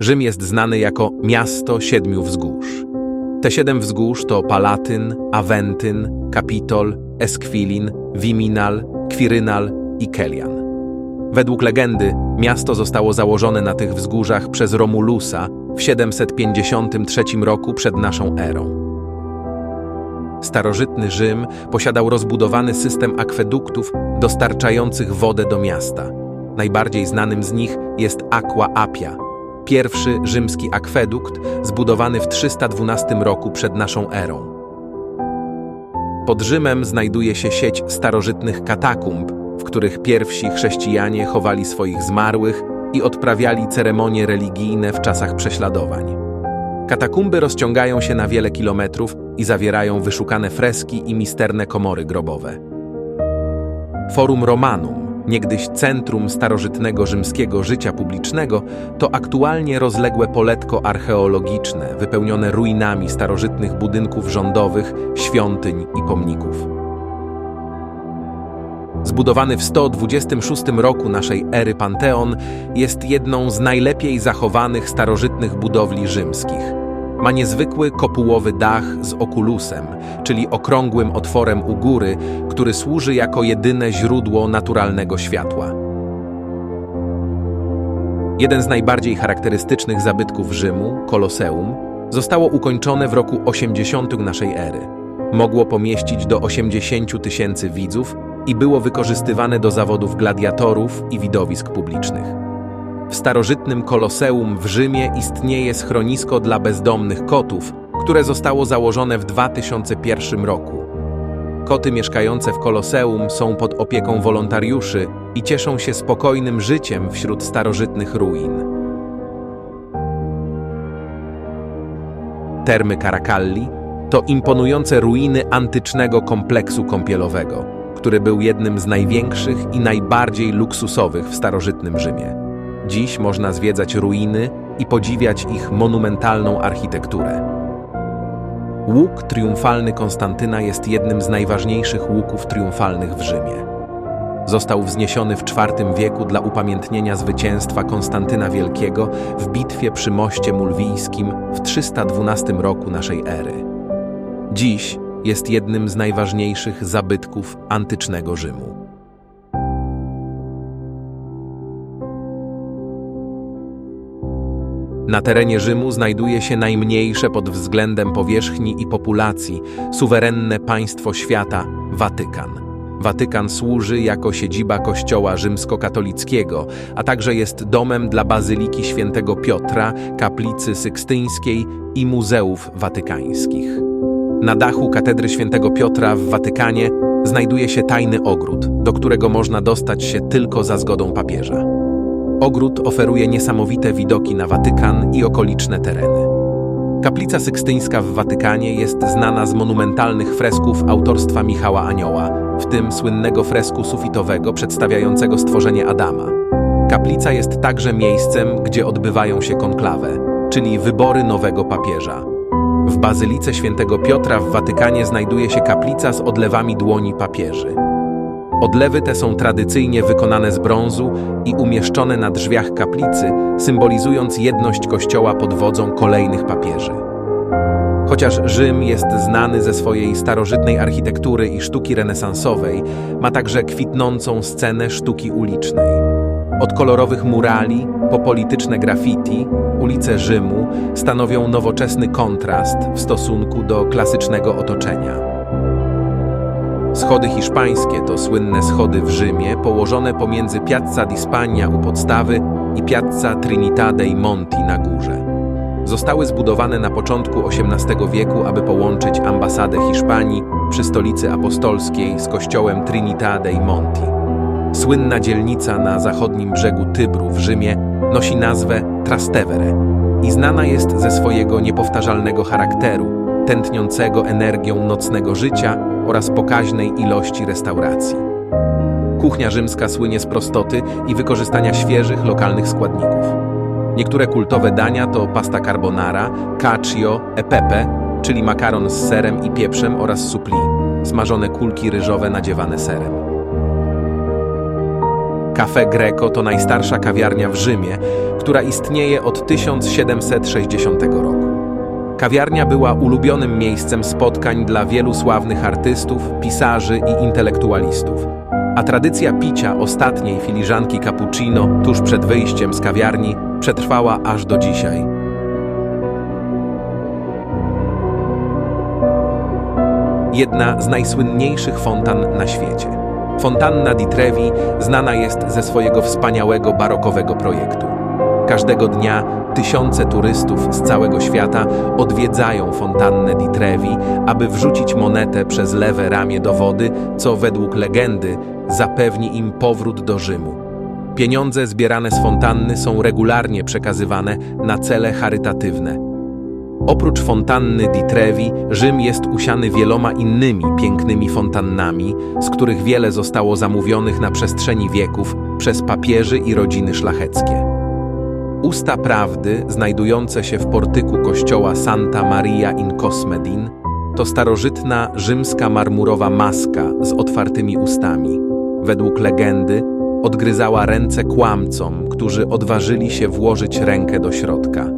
Rzym jest znany jako miasto siedmiu wzgórz. Te siedem wzgórz to Palatyn, Aventyn, Kapitol, Esquilin, Viminal, Quirynal i Kelian. Według legendy miasto zostało założone na tych wzgórzach przez Romulusa w 753 roku przed naszą erą. Starożytny Rzym posiadał rozbudowany system akweduków dostarczających wodę do miasta. Najbardziej znanym z nich jest Aqua Appia, pierwszy rzymski akwedukt zbudowany w 312 roku przed naszą erą. Pod Rzymem znajduje się sieć starożytnych katakumb, w których pierwsi chrześcijanie chowali swoich zmarłych i odprawiali ceremonie religijne w czasach prześladowań. Katakumby rozciągają się na wiele kilometrów i zawierają wyszukane freski i misterne komory grobowe. Forum Romanum, niegdyś centrum starożytnego rzymskiego życia publicznego, to aktualnie rozległe poletko archeologiczne wypełnione ruinami starożytnych budynków rządowych, świątyń i pomników. Zbudowany w 126 roku naszej ery Panteon jest jedną z najlepiej zachowanych starożytnych budowli rzymskich. Ma niezwykły kopułowy dach z okulusem, czyli okrągłym otworem u góry, który służy jako jedyne źródło naturalnego światła. Jeden z najbardziej charakterystycznych zabytków Rzymu, Koloseum, zostało ukończone w roku 80 naszej ery. Mogło pomieścić do 80 tysięcy widzów i było wykorzystywane do zawodów gladiatorów i widowisk publicznych. W starożytnym Koloseum w Rzymie istnieje schronisko dla bezdomnych kotów, które zostało założone w 2001 roku. Koty mieszkające w Koloseum są pod opieką wolontariuszy i cieszą się spokojnym życiem wśród starożytnych ruin. Termy Carakalli to imponujące ruiny antycznego kompleksu kąpielowego, który był jednym z największych i najbardziej luksusowych w starożytnym Rzymie. Dziś można zwiedzać ruiny i podziwiać ich monumentalną architekturę. Łuk triumfalny Konstantyna jest jednym z najważniejszych łuków triumfalnych w Rzymie. Został wzniesiony w IV wieku dla upamiętnienia zwycięstwa Konstantyna Wielkiego w bitwie przy moście mulwijskim w 312 roku naszej ery. Dziś jest jednym z najważniejszych zabytków antycznego Rzymu. Na terenie Rzymu znajduje się najmniejsze pod względem powierzchni i populacji suwerenne państwo świata Watykan. Watykan służy jako siedziba Kościoła rzymskokatolickiego, a także jest domem dla Bazyliki Świętego Piotra, kaplicy sykstyńskiej i muzeów watykańskich. Na dachu katedry Świętego Piotra w Watykanie znajduje się tajny ogród, do którego można dostać się tylko za zgodą papieża. Ogród oferuje niesamowite widoki na Watykan i okoliczne tereny. Kaplica Sykstyńska w Watykanie jest znana z monumentalnych fresków autorstwa Michała Anioła, w tym słynnego fresku sufitowego przedstawiającego stworzenie Adama. Kaplica jest także miejscem, gdzie odbywają się konklawe, czyli wybory nowego papieża. W Bazylice Świętego Piotra w Watykanie znajduje się kaplica z odlewami dłoni papieży. Odlewy te są tradycyjnie wykonane z brązu i umieszczone na drzwiach kaplicy, symbolizując jedność Kościoła pod wodzą kolejnych papieży. Chociaż Rzym jest znany ze swojej starożytnej architektury i sztuki renesansowej, ma także kwitnącą scenę sztuki ulicznej. Od kolorowych murali po polityczne graffiti, ulice Rzymu stanowią nowoczesny kontrast w stosunku do klasycznego otoczenia. Schody hiszpańskie to słynne schody w Rzymie, położone pomiędzy Piazza di Spagna u podstawy i Piazza Trinità dei Monti na górze. Zostały zbudowane na początku XVIII wieku, aby połączyć ambasadę Hiszpanii przy stolicy apostolskiej z kościołem Trinità dei Monti. Słynna dzielnica na zachodnim brzegu Tybru w Rzymie nosi nazwę Trastevere i znana jest ze swojego niepowtarzalnego charakteru, tętniącego energią nocnego życia oraz pokaźnej ilości restauracji. Kuchnia rzymska słynie z prostoty i wykorzystania świeżych, lokalnych składników. Niektóre kultowe dania to pasta carbonara, cacio e pepe, czyli makaron z serem i pieprzem oraz supli, smażone kulki ryżowe nadziewane serem. Cafe Greco to najstarsza kawiarnia w Rzymie, która istnieje od 1760 roku. Kawiarnia była ulubionym miejscem spotkań dla wielu sławnych artystów, pisarzy i intelektualistów. A tradycja picia ostatniej filiżanki cappuccino tuż przed wyjściem z kawiarni przetrwała aż do dzisiaj. Jedna z najsłynniejszych fontan na świecie. Fontanna di Trevi znana jest ze swojego wspaniałego barokowego projektu. Każdego dnia tysiące turystów z całego świata odwiedzają fontannę di Trevi, aby wrzucić monetę przez lewe ramię do wody, co według legendy zapewni im powrót do Rzymu. Pieniądze zbierane z fontanny są regularnie przekazywane na cele charytatywne. Oprócz fontanny di Trevi, Rzym jest usiany wieloma innymi pięknymi fontannami, z których wiele zostało zamówionych na przestrzeni wieków przez papieży i rodziny szlacheckie. Usta Prawdy, znajdujące się w portyku kościoła Santa Maria in Cosmedin, to starożytna rzymska marmurowa maska z otwartymi ustami. Według legendy odgryzała ręce kłamcom, którzy odważyli się włożyć rękę do środka.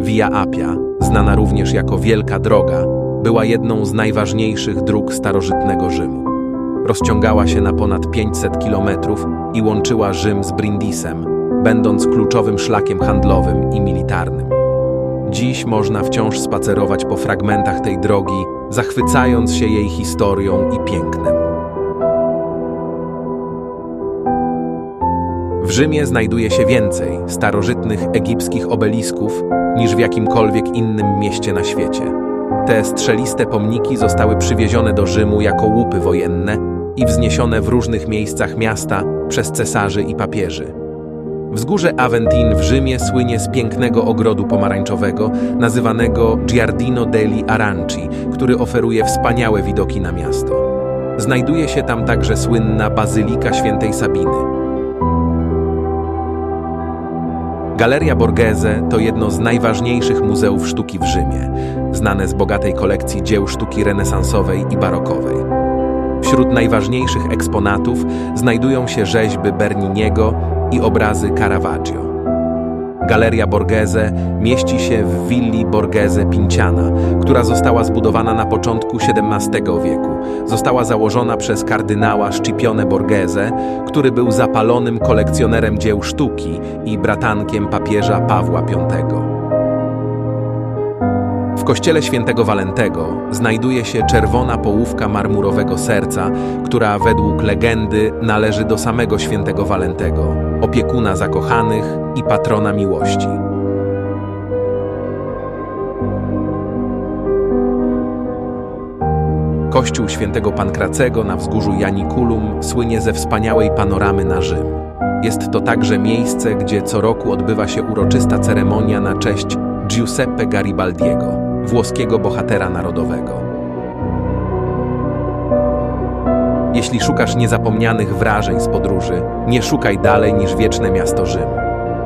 Via Appia, znana również jako Wielka Droga, była jedną z najważniejszych dróg starożytnego Rzymu. Rozciągała się na ponad 500 kilometrów i łączyła Rzym z Brindisem, będąc kluczowym szlakiem handlowym i militarnym. Dziś można wciąż spacerować po fragmentach tej drogi, zachwycając się jej historią i pięknem. W Rzymie znajduje się więcej starożytnych egipskich obelisków niż w jakimkolwiek innym mieście na świecie. Te strzeliste pomniki zostały przywiezione do Rzymu jako łupy wojenne i wzniesione w różnych miejscach miasta przez cesarzy i papieży. Wzgórze Aventin w Rzymie słynie z pięknego ogrodu pomarańczowego, nazywanego Giardino degli Aranci, który oferuje wspaniałe widoki na miasto. Znajduje się tam także słynna Bazylika Świętej Sabiny. Galeria Borghese to jedno z najważniejszych muzeów sztuki w Rzymie, znane z bogatej kolekcji dzieł sztuki renesansowej i barokowej. Wśród najważniejszych eksponatów znajdują się rzeźby Berniniego i obrazy Caravaggio. Galeria Borghese mieści się w willi Borghese Pinciana, która została zbudowana na początku XVII wieku. Została założona przez kardynała Scipione Borghese, który był zapalonym kolekcjonerem dzieł sztuki i bratankiem papieża Pawła V. Kościele świętego Walentego znajduje się czerwona połówka marmurowego serca, która według legendy należy do samego świętego Walentego, opiekuna zakochanych i patrona miłości. Kościół świętego Pankracego na wzgórzu Janiculum słynie ze wspaniałej panoramy na Rzym. Jest to także miejsce, gdzie co roku odbywa się uroczysta ceremonia na cześć Giuseppe Garibaldiego, włoskiego bohatera narodowego. Jeśli szukasz niezapomnianych wrażeń z podróży, nie szukaj dalej niż wieczne miasto Rzym.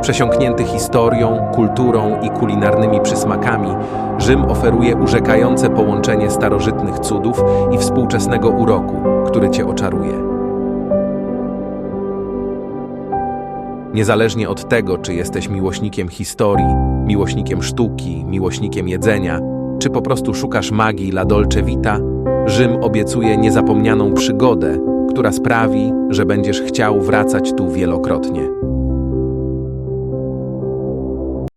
Przesiąknięty historią, kulturą i kulinarnymi przysmakami, Rzym oferuje urzekające połączenie starożytnych cudów i współczesnego uroku, który cię oczaruje. Niezależnie od tego, czy jesteś miłośnikiem historii, miłośnikiem sztuki, miłośnikiem jedzenia, czy po prostu szukasz magii La Dolce Vita, Rzym obiecuje niezapomnianą przygodę, która sprawi, że będziesz chciał wracać tu wielokrotnie.